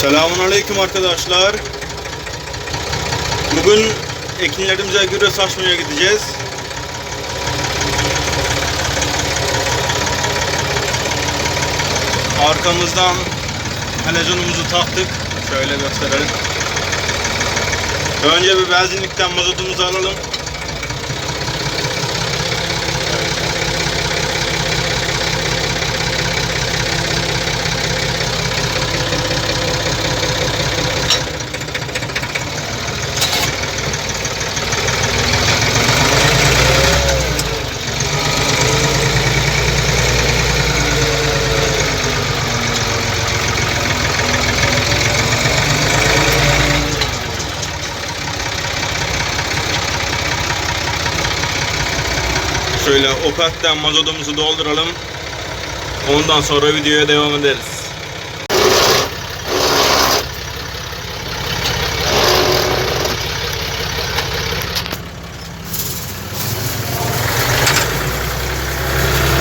Selamun Aleyküm arkadaşlar. Bugün ekinlerimize gübre saçmaya gideceğiz. Arkamızdan helezonumuzu taktık. Şöyle gösterelim. Önce bir benzinlikten mazotumuzu alalım. Şöyle Opet'ten mazotumuzu dolduralım. Ondan sonra videoya devam ederiz.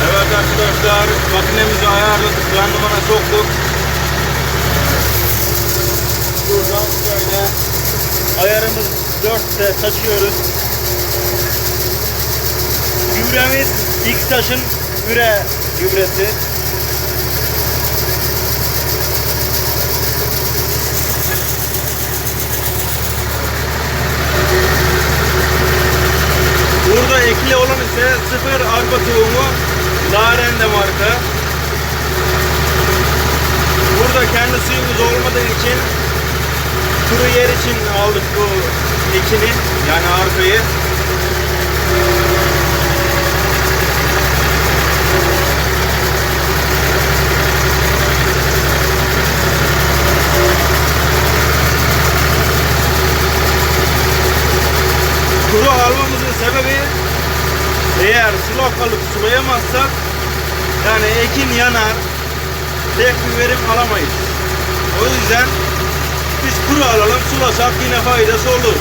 Evet arkadaşlar makinemizi ayarladık. Randımana soktuk. Buradan şöyle ayarımız 4'te taşıyoruz. Gübremiz X taşın üre gübresi. Burada ekli olan ise sıfır arpa tohumu Larende marka. Burada kendi suyumuz olmadığı için kuru yer için aldık bu ekini yani arpayı. Eğer sulak alıp sulayamazsak yani ekin yanar pek bir verim alamayız. O yüzden biz kuru alalım sulasak yine faydası olur.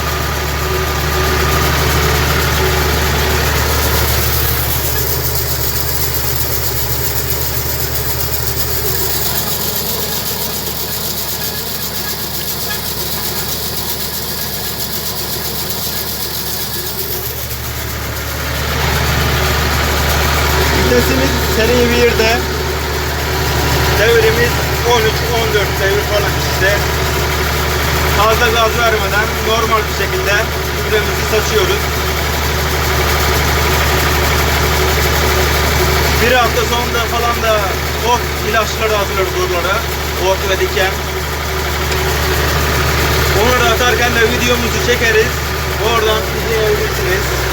Vitesimiz seri 1'de. Devrimiz 13-14 devir falan işte. Fazla gaz vermeden normal bir şekilde gübremizi saçıyoruz. Bir hafta sonunda falan da ot ilaçları hazırlıyoruz buralara. Ot ve diken. Onları atarken de videomuzu çekeriz. Oradan izleyebilirsiniz.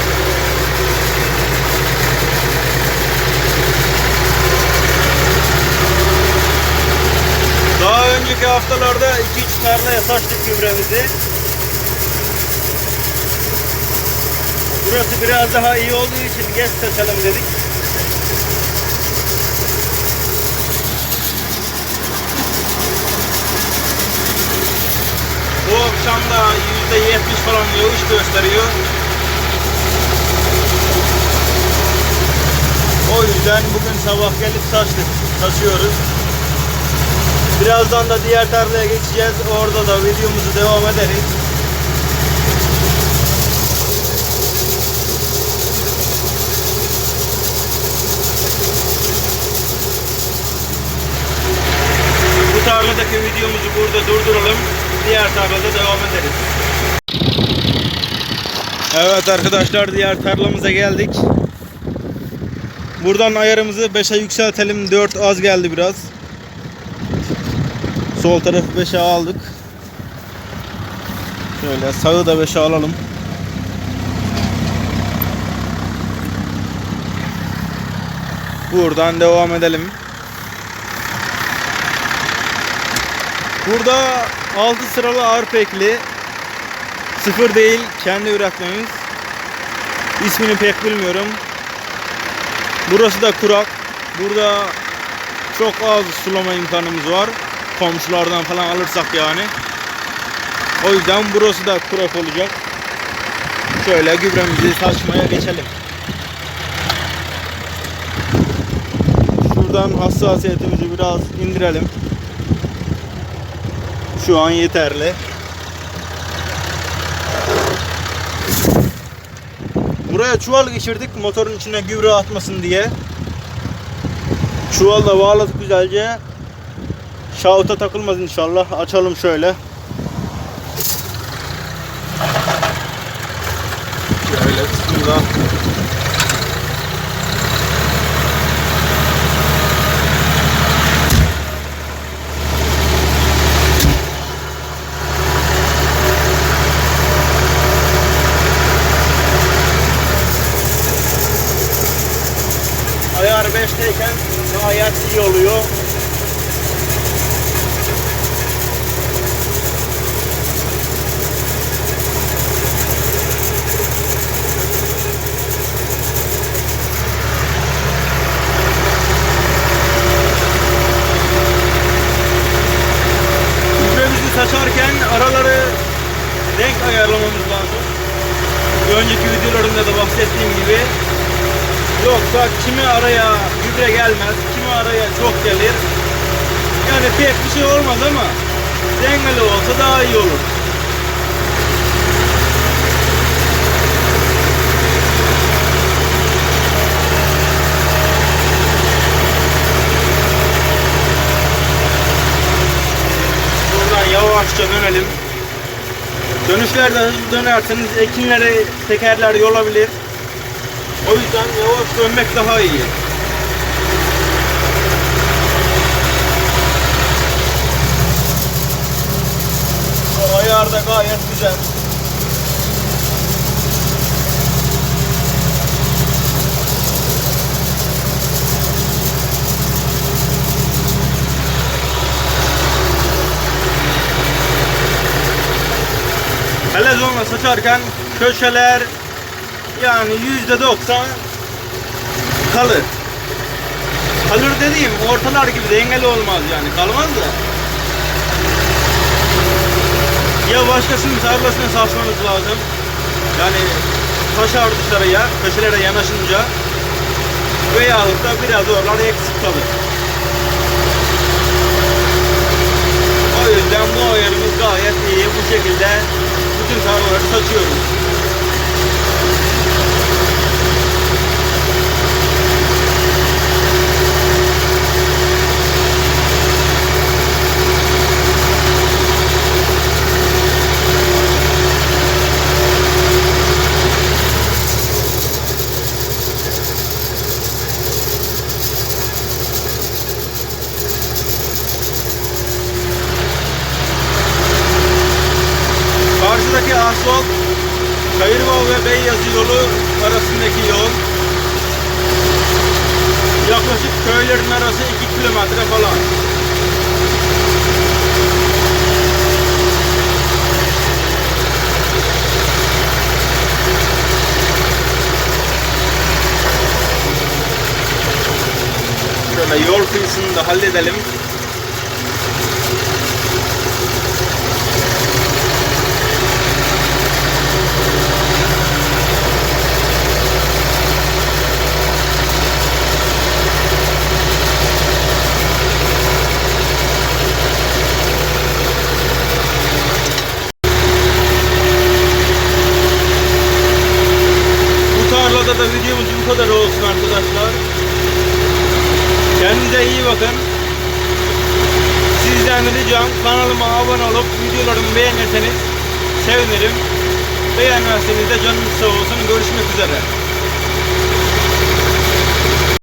Daha önceki haftalarda 2-3 tarlaya saçtık gübremizi. Burası biraz daha iyi olduğu için geç saçalım dedik. Bu akşam da %70 falan yağış gösteriyor. O yüzden bugün sabah gelip saçtık. Saçıyoruz. Birazdan da diğer tarlaya geçeceğiz. Orada da videomuzu devam ederiz. Bu tarladaki videomuzu burada durduralım. Diğer tarlada devam ederiz. Evet arkadaşlar diğer tarlamıza geldik. Buradan ayarımızı 5'e yükseltelim. 4 az geldi biraz. Sol tarafı 5'e aldık. Şöyle sağı da 5'e alalım. Buradan devam edelim. Burada 6 sıralı arpa ekli. Sıfır değil kendi üretmemiz. İsmini pek bilmiyorum. Burası da kurak. Burada çok az sulama imkanımız var komşulardan falan alırsak yani. O yüzden burası da kurak olacak. Şöyle gübremizi saçmaya geçelim. Şuradan hassasiyetimizi biraz indirelim. Şu an yeterli. Buraya çuval geçirdik motorun içine gübre atmasın diye. Çuvalla bağladık güzelce. Şahuta takılmaz inşallah. Açalım şöyle bismillah. Ayar 5'teyken gayet iyi oluyor. Saçarken araları renk ayarlamamız lazım. Önceki videolarımda da bahsettiğim gibi Yoksa kimi araya gübre gelmez, kimi araya çok gelir. Yani pek bir şey olmaz ama dengeli olsa daha iyi olur. Dönüşlerde hızlı dönerseniz ekinlere tekerler yolabilir. O yüzden yavaş dönmek daha iyi. O ayar da gayet güzel. Helezonla saçarken köşeler yani yüzde doksan kalır. Kalır dediğim ortalar gibi dengeli olmaz yani kalmaz da. Ya başkasının tarlasına saçmanız lazım. Yani taşar dışarıya, köşelere yanaşınca veyahut da biraz oralar eksik kalır. O yüzden bu ayarımız gayet iyi. Bu şekilde bütün tarlaları saçıyoruz. Karşıdaki asfalt Kayırval ve Beyyazı yolu arasındaki yol. Yaklaşık köylerin arası 2 kilometre falan. Şöyle yol kıyısını da halledelim. Bu tarlada da videomuz bu kadar olsun arkadaşlar. Kendinize iyi bakın. Sizden ricam kanalıma abone olup videolarımı beğenirseniz sevinirim. Beğenmezseniz de canınız sağ olsun. Görüşmek üzere.